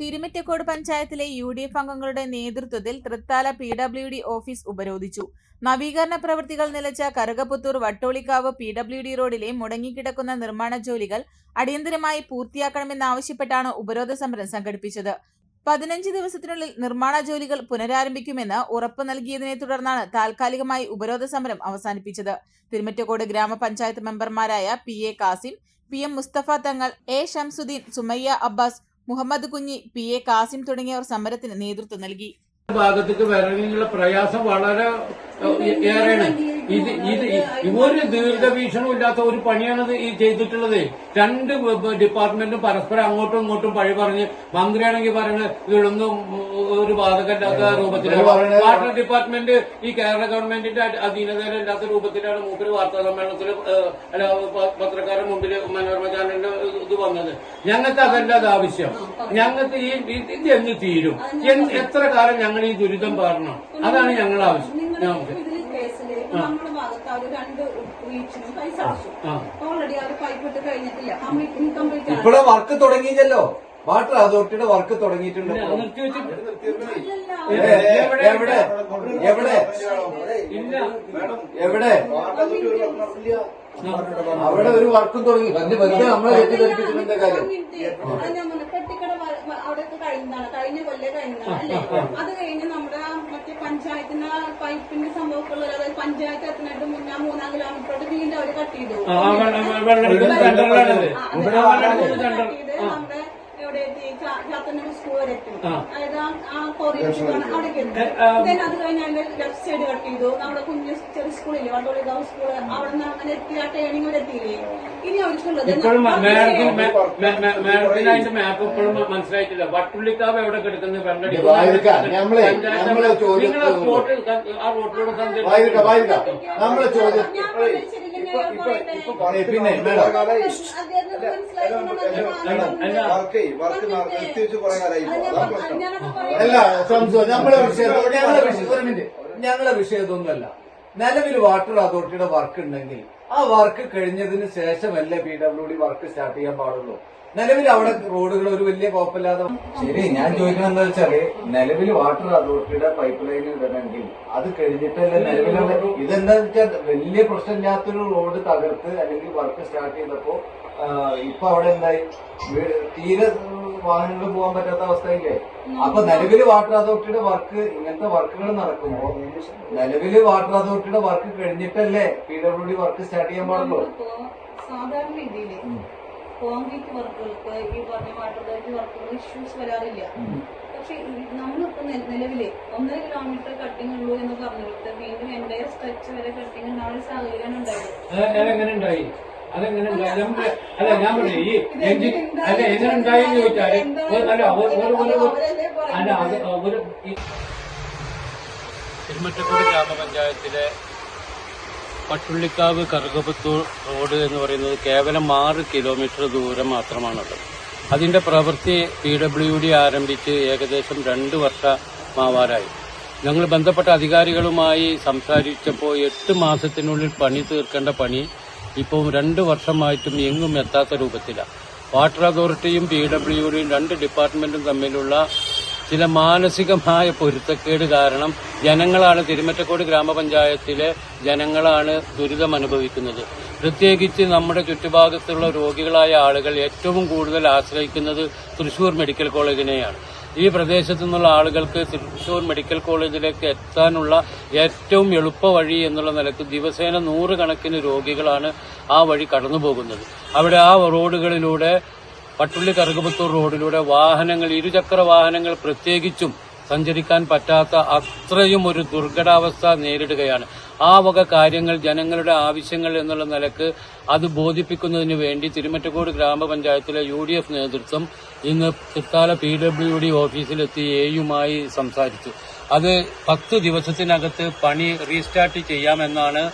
തിരുമിറ്റക്കോട് പഞ്ചായത്തിലെ U D F അംഗങ്ങളുടെ നേതൃത്വത്തിൽ Thrithala P W D office ഉപരോധിച്ചു. നവീകരണ പ്രവൃത്തികൾ നിലച്ച Karukaputhur Vattolikkavu P W D റോഡിലെ മുടങ്ങിക്കിടക്കുന്ന നിർമ്മാണ ജോലികൾ അടിയന്തരമായി പൂർത്തിയാക്കണമെന്നാവശ്യപ്പെട്ടാണ് ഉപരോധ സമരം സംഘടിപ്പിച്ചത്. പതിനഞ്ച് ദിവസത്തിനുള്ളിൽ നിർമ്മാണ ജോലികൾ പുനരാരംഭിക്കുമെന്ന് ഉറപ്പ് നൽകിയതിനെ തുടർന്നാണ് താൽക്കാലികമായി ഉപരോധ സമരം അവസാനിപ്പിച്ചത്. തിരുമറ്റക്കോട് ഗ്രാമപഞ്ചായത്ത് മെമ്പർമാരായ P A Kasim P M Musthafa Thangal A Shamsudheen Sumayya Abbas Muhammed Kunhi P. A. Kasim തുടങ്ങിയവർ സമരത്തിന് നേതൃത്വം നൽകി. ഭാഗത്തേക്ക് വരണമെങ്കിലുള്ള പ്രയാസം വളരെ ഏറെയാണ്. ഇത് ഇത് ഒരു ദീർഘവീക്ഷണം ഇല്ലാത്ത ഒരു പണിയാണത് ഈ ചെയ്തിട്ടുള്ളത്. രണ്ട് ഡിപ്പാർട്ട്മെന്റും പരസ്പരം അങ്ങോട്ടും ഇങ്ങോട്ടും പഴി പറഞ്ഞ് മന്ത്രിയാണെങ്കിൽ പറയുന്നത് ഇതൊന്നും ഒരു ബാധകമില്ലാത്ത രൂപത്തിലാണ്. വാട്ടർ ഡിപ്പാർട്ട്മെന്റ് ഈ കേരള ഗവൺമെന്റിന്റെ അധ- അധീനതയിലില്ലാത്ത രൂപത്തിലാണ് മൂപ്പര് വാർത്താ സമ്മേളനത്തിൽ അല്ല പത്രക്കാരുടെ മുമ്പിൽ മനോരമ ചാനലിന്റെ ഇത് വന്നത്. ഞങ്ങൾക്ക് അതല്ല ആവശ്യം. ഞങ്ങൾക്ക് ഈ ഇത് എന്ന് തീരും. എത്ര കാലം ഞങ്ങൾ ഈ ദുരിതം പാടണം? അതാണ് ഞങ്ങളുടെ ആവശ്യം. നമ്മുടെ ഭാഗത്ത് അവർ രണ്ട് റീച്ചിനും പൈസ അടച്ചു ഓൾറെഡി അവർ പൈപ്പ് ഇട്ട് കഴിഞ്ഞിട്ടില്ല. കംപ്ലീറ്റ് ഇൻകംപ്ലീറ്റ് ആണ്. വർക്ക് തുടങ്ങിയില്ലല്ലോ? വാട്ടർ അതോറിറ്റിയുടെ വർക്ക് തുടങ്ങിയിട്ടുണ്ട്. എവിടെ? എവിടെ? ഇല്ല. എവിടെ? അവിടെ ഒരു വർക്കും തുടങ്ങി. വെറുതെ വെറുതെ നമ്മളെ തെറ്റിദ്ധരിപ്പിച്ചിട്ടുണ്ട് കാര്യം. അവിടെയൊക്കെ കഴിഞ്ഞതാണ്. കഴിഞ്ഞ കൊല്ലേ കഴിഞ്ഞതാണ് അല്ലേ? അത് കഴിഞ്ഞ് നമ്മുടെ മറ്റേ പഞ്ചായത്തിന്റെ പൈപ്പിന്റെ സംഭവമൊക്കെ അതായത് പഞ്ചായത്ത് എത്തിനായിട്ട് മുന്നേ മൂന്നാം കിലോമീറ്ററോട് വീണ്ടും അവർ കട്ട് ചെയ്ത്. നമ്മുടെ സ്കൂൾ വരെ എത്തി അതായത് ആ- അവിടേക്ക് എത്തി അത് കഴിഞ്ഞ് അതിന്റെ ലെഫ്റ്റ് സൈഡ് കട്ട് ചെയ്തു. നമ്മുടെ കുഞ്ഞ് ചെറിയ സ്കൂളില്ലേ വണ്ടോളികാവ് സ്കൂൾ അവിടെ നിന്ന് അങ്ങനെ എത്തി ആ ടേണിംഗ് വരെ എത്തിയില്ലേ? ഇനി അവർക്കുള്ളത് ഇപ്പോഴും നമ്മുടെ മേഡത്തിന് മേഡത്തിന് അതിന്റെ മാപ്പ് ഇപ്പോഴും മനസ്സിലായിട്ടില്ല. വട്ടുള്ളിക്കാവ് എവിടെ കിടക്കുന്നത് നമ്മളെ ചോദ്യം പിന്നെ വർക്ക് വർക്ക് നിർത്തി വെച്ച് കുറെ കാലമായി അല്ല സംസോ നമ്മളെ വിഷയം ഞങ്ങളെ വിഷയം ഒരു മിനിറ്റ്. ഞങ്ങളെ വിഷയം ഇതൊന്നുമല്ല നിലവിൽ വാട്ടർ അതോറിറ്റിയുടെ വർക്ക് ഉണ്ടെങ്കിൽ ആ വർക്ക് കഴിഞ്ഞതിന് ശേഷമല്ലേ P W D work start ചെയ്യാൻ പാടുള്ളൂ. നിലവിൽ അവിടെ റോഡുകൾ ഒരു വലിയ കുഴപ്പമില്ലാതെ ശരി ഞാൻ ചോദിക്കുന്നത് എന്താ വെച്ചാൽ നിലവിൽ വാട്ടർ അതോറിറ്റിയുടെ പൈപ്പ് ലൈൻ ഇടണമെങ്കിൽ അത് കഴിഞ്ഞിട്ടല്ലേ നിലവിലുള്ള ഇതെന്താ വെച്ചാൽ വലിയ പ്രശ്നമില്ലാത്തൊരു റോഡ് തകർത്ത് അല്ലെങ്കിൽ വർക്ക് സ്റ്റാർട്ട് ചെയ്തപ്പോ ഇപ്പൊ അവിടെ എന്തായി? തീരെ വാഹനങ്ങൾ പോകാൻ പറ്റാത്ത അവസ്ഥയില്ലേ? അപ്പൊ നിലവിൽ വാട്ടർ അതോറിറ്റിയുടെ വർക്ക് ഇങ്ങനത്തെ വർക്കുകൾ നടക്കുമ്പോ നിലവിൽ വാട്ടർ അതോറിറ്റിയുടെ വർക്ക് കഴിഞ്ഞിട്ടല്ലേ P W D work start ചെയ്യാൻ പാടുള്ളൂ? സാധാരണ രീതിയിൽ കോൺക്രീറ്റ് വർക്കുകൾക്ക് ഈ പറഞ്ഞ വാട്ടർ അതോറിറ്റി വർക്കുകൾ ഇഷ്യൂസ് വരാറില്ല. പക്ഷെ നമ്മൾ നമ്മളിപ്പോ നിലവിലെ ഒന്നര കിലോമീറ്റർ കട്ടിങ് ഉള്ളൂ എന്ന് പറഞ്ഞിട്ട് വീണ്ടും എന്റെ സ്ട്രെച്ച് വരെ കട്ടിങ് ഉണ്ടാവുന്ന സാഹചര്യം ഉണ്ടായത് അതെങ്ങനെ അല്ല ഞാൻ പറഞ്ഞു ഈ എഞ്ചിൻ അല്ല എങ്ങനെ ഉണ്ടായി എന്ന് ചോദിച്ചാൽ അല്ല ഒരു തിരുമറ്റക്കോട് ഗ്രാമപഞ്ചായത്തിലെ പട്ടുള്ളിക്കാവ് കറുകപ്പത്തൂർ റോഡ് എന്ന് പറയുന്നത് കേവലം ആറ് കിലോമീറ്റർ ദൂരം മാത്രമാണുള്ളത്. അതിന്റെ പ്രവൃത്തി പി ഡബ്ല്യു ഡി ആരംഭിച്ച് ഏകദേശം രണ്ട് വർഷമാവാറായി. ഞങ്ങൾ ബന്ധപ്പെട്ട അധികാരികളുമായി സംസാരിച്ചപ്പോൾ എട്ട് മാസത്തിനുള്ളിൽ പണി തീർക്കേണ്ട പണി ഇപ്പോൾ രണ്ട് വർഷമായിട്ടും എങ്ങും എത്താത്ത രൂപത്തിലാണ് വാട്ടർ അതോറിറ്റിയും പി ഡബ്ല്യു ഡിയും രണ്ട് ഡിപ്പാർട്ട്മെന്റും തമ്മിലുള്ള ചില മാനസികമായ പൊരുത്തക്കേട് കാരണം ജനങ്ങളാണ് തിരുമറ്റക്കോട് ഗ്രാമപഞ്ചായത്തിലെ ജനങ്ങളാണ് ദുരിതം അനുഭവിക്കുന്നത്. പ്രത്യേകിച്ച് നമ്മുടെ ചുറ്റുഭാഗത്തുള്ള രോഗികളായ ആളുകൾ ഏറ്റവും കൂടുതൽ ആശ്രയിക്കുന്നത് തൃശൂർ മെഡിക്കൽ കോളേജിനെയാണ്. ഈ പ്രദേശത്തു നിന്നുള്ള ആളുകൾക്ക് തൃശൂർ മെഡിക്കൽ കോളേജിലേക്ക് എത്താനുള്ള ഏറ്റവും എളുപ്പ വഴി എന്നുള്ള നിലയ്ക്ക് ദിവസേന നൂറുകണക്കിന് രോഗികളാണ് ആ വഴി കടന്നു പോകുന്നത് അവിടെ ആ റോഡുകളിലൂടെ പട്ടുള്ളി കറുകുപത്തൂർ റോഡിലൂടെ വാഹനങ്ങൾ ഇരുചക്ര വാഹനങ്ങൾ പ്രത്യേകിച്ചും സഞ്ചരിക്കാൻ പറ്റാത്ത അത്രയും ഒരു ദുർഘടാവസ്ഥ നേരിടുകയാണ്. ആ വക കാര്യങ്ങൾ ജനങ്ങളുടെ ആവശ്യങ്ങൾ എന്നുള്ള നിലയ്ക്ക് അത് ബോധിപ്പിക്കുന്നതിന് വേണ്ടി തിരുമറ്റക്കോട് ഗ്രാമപഞ്ചായത്തിലെ യു ഡി എഫ് നേതൃത്വം ഇന്ന് തൃത്താല പി ഡബ്ല്യു ഡി ഓഫീസിലെത്തി എയുമായി സംസാരിച്ചു. അത് പത്ത് ദിവസത്തിനകത്ത് പണി റീസ്റ്റാർട്ട് ചെയ്യാമെന്നാണ്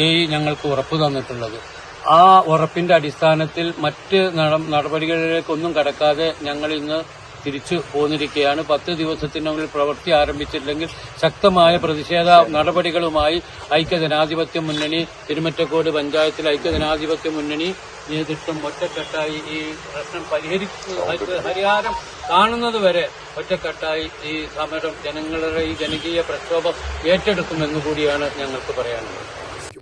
എ ഞങ്ങൾക്ക് ഉറപ്പ് തന്നിട്ടുള്ളത്. ആ ഉറപ്പിന്റെ അടിസ്ഥാനത്തിൽ മറ്റ് നട- നടപടികളിലേക്കൊന്നും കടക്കാതെ ഞങ്ങൾ ഇന്ന് തിരിച്ചു പോന്നിരിക്കുകയാണ്. പത്ത് ദിവസത്തിനുള്ളിൽ പ്രവൃത്തി ആരംഭിച്ചില്ലെങ്കിൽ ശക്തമായ പ്രതിഷേധ നടപടികളുമായി ഐക്യജനാധിപത്യ മുന്നണി തിരുമറ്റക്കോട് പഞ്ചായത്തിൽ ഐക്യജനാധിപത്യ മുന്നണി നേതൃത്വം ഒറ്റക്കെട്ടായി ഈ പ്രശ്നം പരിഹരിച്ച് പരിഹാരം കാണുന്നത് വരെ ഒറ്റക്കെട്ടായി ഈ സമരം ജനങ്ങളുടെ ഈ ജനകീയ പ്രക്ഷോഭം ഏറ്റെടുക്കുമെന്ന് കൂടിയാണ് ഞങ്ങൾക്ക് പറയാനുള്ളത്.